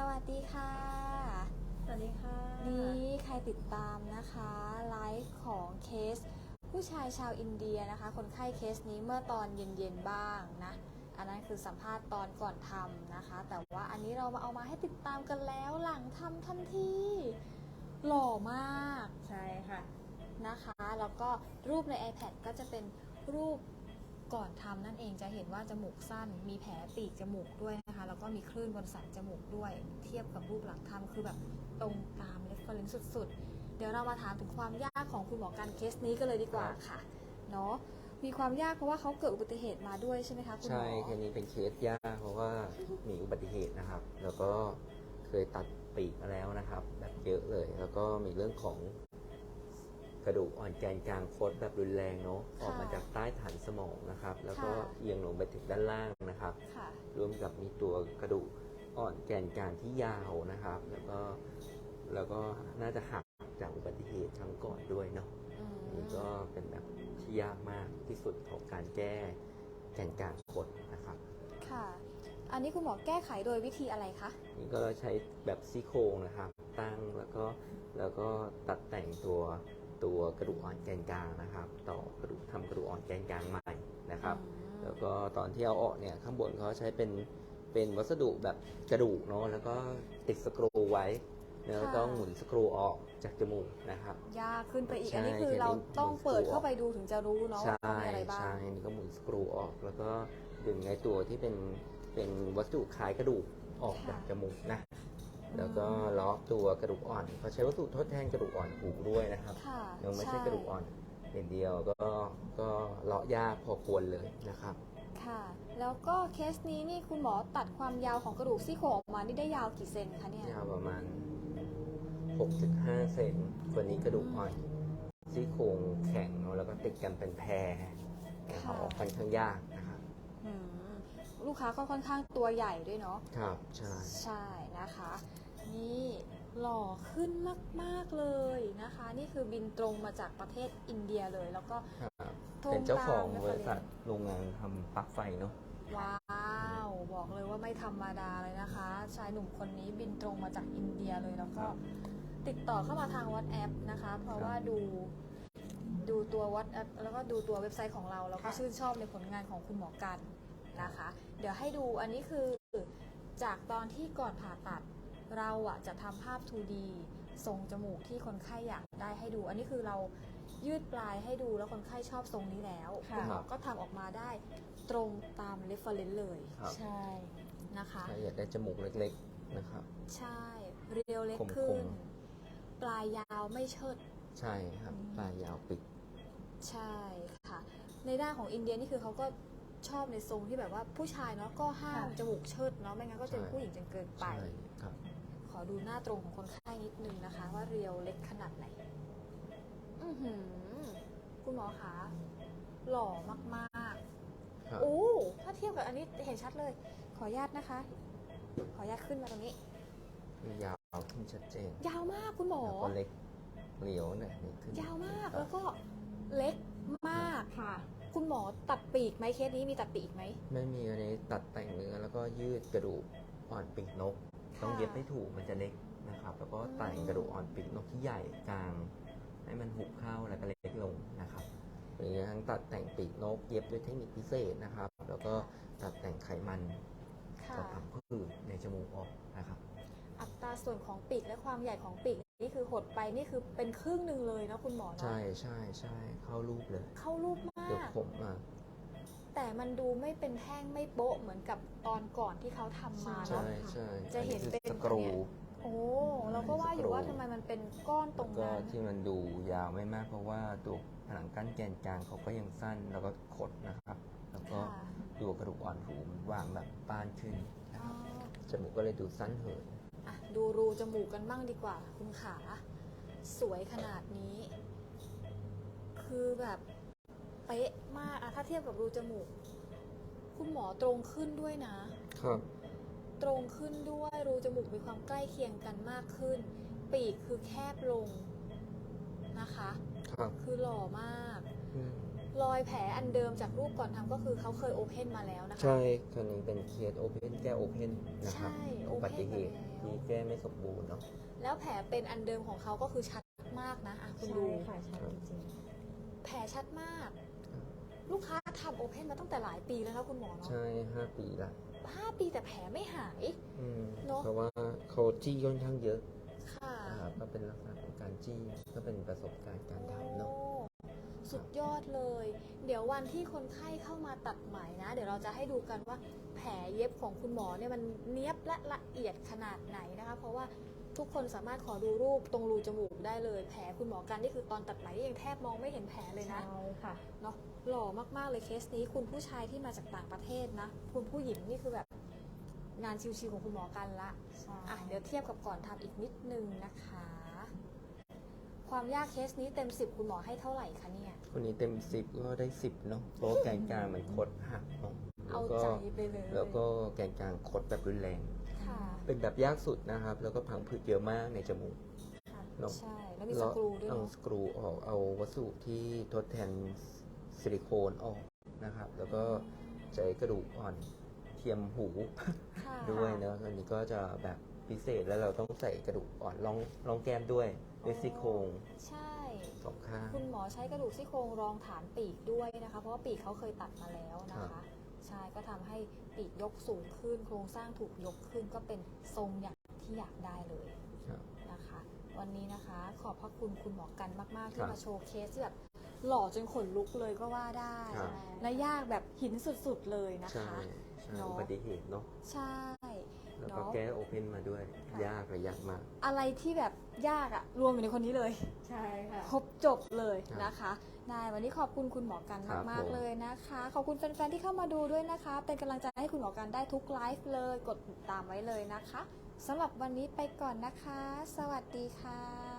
สวัสดีค่ะ สวัสดีค่ะ นี่ใครติดตามนะคะไลฟ์ของเคส ผู้ชายชาวอินเดียนะคะ คนไข้เคสนี้เมื่อตอนเย็นๆบ้างนะ อันนั้นคือสัมภาษณ์ตอนก่อนทำนะคะ แต่ว่าอันนี้เรามาเอามาให้ติดตามกันแล้วหลังทำทันทีหล่อมาก ใช่ค่ะ นะคะ แล้วก็รูปใน iPad ก็จะเป็นรูป ก่อนทำนั่นเองจะเห็นว่าจมูกสั้น มีแผลปีกจมูกด้วยนะคะ แล้วก็มีคลื่นบนสันจมูกด้วย เทียบกับรูปหลังทำคือแบบตรงตามเรฟเฟรนซ์สุด ๆ เดี๋ยวเรามาถามถึงความยากของคุณหมอการเคสนี้กันเลยดีกว่าค่ะเนาะมีความยากเพราะว่าเขาเกิดอุบัติเหตุมาด้วยใช่ไหมคะคุณหมอใช่อแค่นี้เป็นเคสยากเพราะว่ามีอุบัติเหตุนะครับ แล้วก็เคยตัดปีกมาแล้วนะครับ แบบเยอะเลย แล้วก็มีเรื่องของ กระดูกอ่อนแกนกลางคดแบบรุนแรงเนาะออกมาจากใต้ฐานสมองนะครับ แล้วก็เอียงลงไปถึงด้านล่างนะครับ ค่ะรวมกับมีตัวกระดูกอ่อนแกนกลางที่ยาวนะครับ แล้วก็แล้วก็น่าจะหักจากอุบัติเหตุครั้งก่อนด้วยเนาะอืมนี่ก็เป็นแบบที่ยากมากที่สุดของการแก้แกนกลางคดนะครับ ค่ะ อันนี้คุณหมอแก้ไขโดยวิธีอะไรคะ นี่ก็ใช้แบบซี่โครงนะครับ ตั้งแล้วก็แล้วก็ตัดแต่งตัว ตัวกระดูกอ่อนแกนกลางนะครับ ต่อกระดูกทำกระดูกอ่อนแกนกลางใหม่นะครับอืมแล้วก็ตอนที่เอาออกเนี่ยข้างบนเขาใช้เป็นเป็นวัสดุแบบกระดูกเนาะแล้วก็ติดสกรูไว้แล้วก็หมุนสกรูออกจากจมูกนะครับ ยากขึ้นไปอีกใช่อันนี้คือแค่นี้เราต้องเปิดหมุนตัวเข้าไปดูถึงจะรู้เนาะว่าใช่เขามีอะไรบ้างใช่นี่ก็หมุนสกรูออก แล้วก็ดึงในตัวที่เป็นเป็นวัสดุคล้ายกระดูกออกจากจมูกนะ แล้วก็ล็อกตัวกระดูกอ่อนเขาใช้วัสดุทดแทนกระดูกอ่อนหูด้วยนะครับค่ะยังไม่ใช่กระดูกอ่อนอย่างเดียวก็ก็เลาะยากพอควรเลยนะครับ ค่ะ แล้วก็เคสนี้นี่คุณหมอตัดความยาวของกระดูกซี่โครงออกมานี่ได้ยาวกี่เซนคะเนี่ยยาวประมาณ 6.5 เซนคนนี้กระดูกอ่อนซี่โครงแข็งเนอะแล้วก็ติดกันเป็นแพรนะครับออกค่อนข้างยากนะครับอืมลูกค้าก็ค่อนข้างตัวใหญ่ด้วยเนาะครับใช่ใช่นะคะ นี่หล่อขึ้นมาก ๆ เลยนะคะ นี่คือบินตรงมาจากประเทศอินเดียเลยแล้วก็ครับโทรเป็นเจ้าของตามบริษัทนะคะโรงงานทำปลั๊กไฟเนาะ ว้าว บอกเลยว่าไม่ธรรมดาเลยนะคะ ชายหนุ่มคนนี้บินตรงมาจากอินเดียเลยแล้วก็ครับติดต่อเข้ามาทาง WhatsApp นะคะ เพราะครับว่าดูดูตัว WhatsApp แล้วก็ดูตัวเว็บไซต์ของเรา แล้วก็ชื่นชอบในผลงานของคุณหมอกันนะคะ เดี๋ยวให้ดูอันนี้คือจากตอนที่ก่อนผ่าตัด เราอะจะทำภาพ 2D ทรงจมูกที่คนไข้อยากได้ให้ดู อันนี้คือเรายืดปลายให้ดูแล้วคนไข้ชอบทรงนี้แล้วค่ะ ณหมอก็ทำออกมาได้ตรงตาม reference เลยครับใช่ นะคะถ้าอยากได้จมูกเล็กๆนะครับ ใช่ เรียวเล็กคมๆขึ้นปลายยาวไม่เชิด ใช่ครับปลายยาวปิด ใช่ค่ะ ในด้านของอินเดียนี่คือเขาก็ชอบในทรงที่แบบว่าผู้ชายเนาะก็ห้ามค่ะ จมูกเชิดเนาะไม่งั้นก็จะเป็นใช่ ผู้หญิงจนเกินไป ใช่ครับข อดูหน้าตรงของคนไข้นิดนึงนะคะ ว่าเรียวเล็กขนาดไหน อือหือ คุณหมอคะ หล่อมากครับๆโอ้ถ้าเทียบกับอันนี้เห็นชัดเลย ขออนุญาตนะคะ ขออนุญาตขึ้นมาตรงนี้ ยาวขึ้นชัดเจน ยาวมากคุณหมอแล้วก็เล็กเหลียวหน่อยนี่ขึ้นยาวมากแล้วก็เล็กมากค่ะ คุณหมอตัดปีกไหมเคสนี้มีตัดปีกไหม ไม่มีอันนี้ตัดแต่งเนื้อแล้วก็ยืดกระดูกอ่อนปีกนก ต้องเย็บให้ถูกมันจะเล็กนะครับ แล้วก็แต่งกระดูกอ่อนปีกนกที่ใหญ่กลาง ให้มันหุบเข้าแล้วก็เล็กลงนะครับมีทั้งตัดแต่งปีกนกเย็บด้วยเทคนิคพิเศษนะครับ แล้วก็ตัดแต่งไขมันค่ะกับผังผืดในจมูกออกนะครับ อัตราส่วนของปีกและความใหญ่ของปีกนี่คือหดไปนี่คือเป็นครึ่งหนึ่งเลยนะคุณหมอเนาะใช่ใช่ใช่เข้ารูปเลย เข้ารูปมาเดี๋ยวกผมมา แต่มันดูไม่เป็นแท่งไม่โป๊ะเหมือนกับตอนก่อนที่เขาทำมาใช่เนาะใช่จะเห็นอัคือเป็น สกรูเนี่ยโอ้เราก็ว่าอยู่ว่าทำไมมันเป็นก้อนตรงก็นั้น ที่มันดูยาวไม่มาก เพราะว่าตัวผนังกั้นแกนกลางเขาก็ยังสั้นแล้วก็ขดนะครับ แล้วก็ค่ะ ตัวกระดูกอ่อนหูมันวางแบบป้านขึ้นนะอ๋คอรับจมูกก็เลยดูสั้นเหิน อะดูรูจมูกกันบ้างดีกว่า คุณขา สวยขนาดนี้ คือแบบ เป๊ะมากอะถ้าเทียบกับรูจมูก คุณหมอตรงขึ้นด้วยนะ ครับ ตรงขึ้นด้วยรูจมูกมีความใกล้เคียงกันมากขึ้น ปีกคือแคบลงนะคะ ครับคือหล่อมาก อืมรอยแผลอันเดิมจากรูปก่อนทำก็คือเขาเคยโอเพนมาแล้วนะคะ ใช่คันนี้เป็นเคสโอเพนแก้โอเพนนะครับใช่อุบัติเหตุ open มาแล้ว ที่แก้ไม่สมบูรณ์เนาะ แล้วแผลเป็นอันเดิมของเขาก็คือชัดมากนะอะคุณใช่ดูค่ะชัดจริงแผลชัดมาก ลูกค้าทำโอเพนมาตั้งแต่หลายปีแล้วนะคุณหมอเนาะใช่ห้าปีละห้าปีแต่แผลไม่หาย อืมเนอะ เพราะว่าเขาจี้ค่อนข้างเยอะค่ะนะครับก็เป็นลักษณะของการจี้ก็เป็นประสบการณ์การทำเนาะ โอ้สุดยอดเลย เดี๋ยววันที่คนไข้เข้ามาตัดไหมนะ เดี๋ยวเราจะให้ดูกันว่าแผลเย็บของคุณหมอเนี่ยมันเนียบและละเอียดขนาดไหนนะคะ เพราะว่า ทุกคนสามารถขอดูรูปตรงรูจมูกได้เลย แผลคุณหมอกันนี่คือตอนตัดไหมนี่ยังแทบมองไม่เห็นแผลเลยๆนะใช่ค่ะเนาะหล่อมากๆเลยเคสนี้ คุณผู้ชายที่มาจากต่างประเทศนะ คุณผู้หญิงนี่คือแบบงานชิวๆของคุณหมอกันละใช่อะเดี๋ยวเทียบกับก่อนทำอีกนิดนึงนะคะ ความยากเคสนี้เต็ม 10 คุณหมอให้เท่าไหร่คะเนี่ย คนนี้เต็มสิบก็ได้สิบเนาะเพราะว่าแกนกลางมันคดหักเนาะแล้เอาวก็ใจไปเลยแล้วก็แกนกลางคดแบบรุนแรง ค่ะเป็นแบบยากสุดนะครับ แล้วก็พังผืดเยอะมากในจมูก ค่ะเนาะใช่แล้วมีสกรูด้วยเอาเนาะสกรูออกเอาวัสดุที่ทดแทนซิลิโคนออกนะครับ แล้วก็ใช้กระดูกอ่อนเทียมหูค่ะด้วยเนอะอันนี้ก็จะแบบพิเศษแล้วเราต้องใส่กระดูกอ่อนรองรองแก้มด้วยด้วยซี่โครงใช่ สองข้าง คุณหมอใช้กระดูกซี่โครงรองฐานปีกด้วยนะคะ เพราะว่าปีกเขาเคยตัดมาแล้วนะครัคะ บ ใช่ก็ทำให้ปีกยกสูงขึ้น โครงสร้างถูกยกขึ้นก็เป็นทรงอย่างที่อยากได้เลยครับนะคะ วันนี้นะคะขอบพระคุณคุณหมอกันมากๆคที่รับมาโชว์เคสที่แบบหล่อจนขนลุกเลยก็ว่าได้ครับและยากแบบหินสุด ๆ เลยนะใช่คะใช่เนอะอุบัติเหตุเนาะใช่แล้วก็เนาะแก้โอเพนมาด้วยค่ะยากและยากมาก อะไรที่แบบยากอะรวมอยู่ในคนนี้เลย ใช่ค่ะ ครบจบเลยครับนะคะ ได้วันนี้ขอบคุณคุณหมอกันครับมากผม ๆเลยนะคะ ขอบคุณแฟนๆที่เข้ามาดูด้วยนะคะ เป็นกำลังใจให้คุณหมอกันได้ทุกไลฟ์เลย กดติดตามไว้เลยนะคะสำหรับวันนี้ไปก่อนนะคะ สวัสดีค่ะ